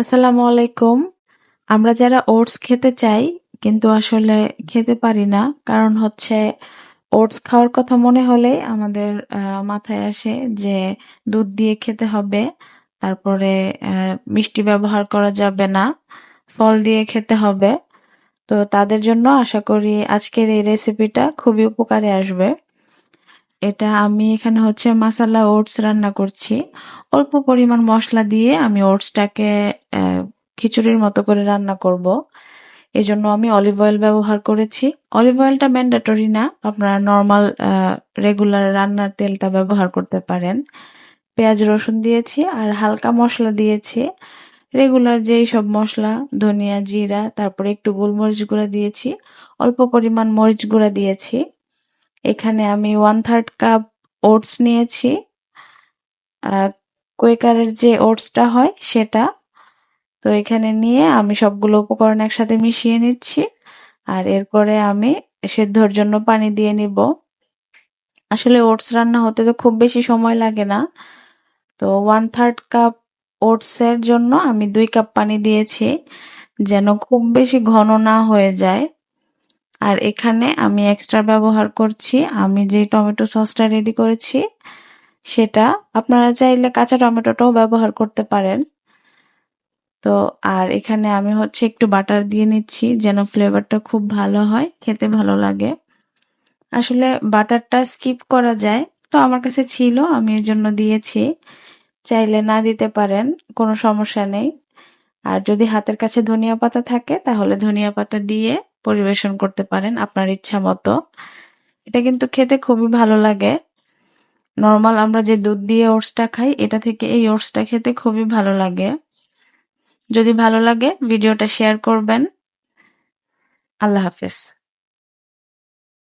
আসসালামু আলাইকুম। আমরা যারা ওটস খেতে চাই, কিন্তু আসলে খেতে পারি না, কারণ হচ্ছে ওটস খাওয়ার কথা মনে হলে আমাদের মাথায় আসে যে দুধ দিয়ে খেতে হবে, তারপরে মিষ্টি ব্যবহার করা যাবে না, ফল দিয়ে খেতে হবে। তো তাদের জন্য আশা করি আজকের এই রেসিপিটা খুবই উপকারে আসবে। এটা আমি এখানে হচ্ছে মাসালা ওটস রান্না করছি। অল্প পরিমাণ মশলা দিয়ে আমি ওটসটাকে খিচুড়ির মতো করে রান্না করব। এজন্য আমি অলিভ অয়েল ব্যবহার করেছি। অলিভ অয়েলটা ম্যান্ডেটরি না, আপনারা নর্মাল রেগুলার রান্নার তেলটা ব্যবহার করতে পারেন। পেঁয়াজ রসুন দিয়েছি আর হালকা মশলা দিয়েছি। রেগুলার যেই সব মশলা, ধনিয়া, জিরা, তারপরে একটু গোলমরিচ গুঁড়া দিয়েছি। অল্প পরিমাণ মরিচ গুঁড়া দিয়েছি। এখানে আমি ওয়ান থার্ড কাপ ওটস নিয়েছি। কোয়েকারের যে ওটসটা হয়, সেটা। তো এখানে নিয়ে আমি সবগুলো উপকরণ একসাথে মিশিয়ে নিচ্ছি। আর এরপরে আমি সেদ্ধর জন্য পানি দিয়ে নিব। আসলে ওটস রান্না হতে তো খুব বেশি সময় লাগে না। তো ওয়ান থার্ড কাপ ওটসের জন্য আমি দুই কাপ পানি দিয়েছি, যেন খুব বেশি ঘন না হয়ে যায়। আর এখানে আমি এক্সট্রা ব্যবহার করছি, আমি যে টমেটো সসটা রেডি করেছি, সেটা আপনারা চাইলে কাঁচা টমেটোটাও ব্যবহার করতে পারেন। তো আর এখানে আমি হচ্ছে একটু বাটার দিয়ে নিচ্ছি, যেন ফ্লেভারটা খুব ভালো হয়, খেতে ভালো লাগে। আসলে বাটারটা স্কিপ করা যায়, তো আমার কাছে ছিল, আমি এর জন্য দিয়েছি। চাইলে না দিতে পারেন, কোনো সমস্যা নেই। আর যদি হাতের কাছে ধনিয়া পাতা থাকে, তাহলে ধনিয়া পাতা দিয়ে পরিবেশন করতে পারেন আপনার ইচ্ছা মতো। এটা কিন্তু খেতে খুবই ভালো লাগে। নর্মাল আমরা যে দুধ দিয়ে ওটসটা খাই, এটা থেকে এই ওটসটা খেতে খুবই ভালো লাগে। যদি ভালো লাগে, ভিডিওটা শেয়ার করবেন। আল্লাহ হাফেজ।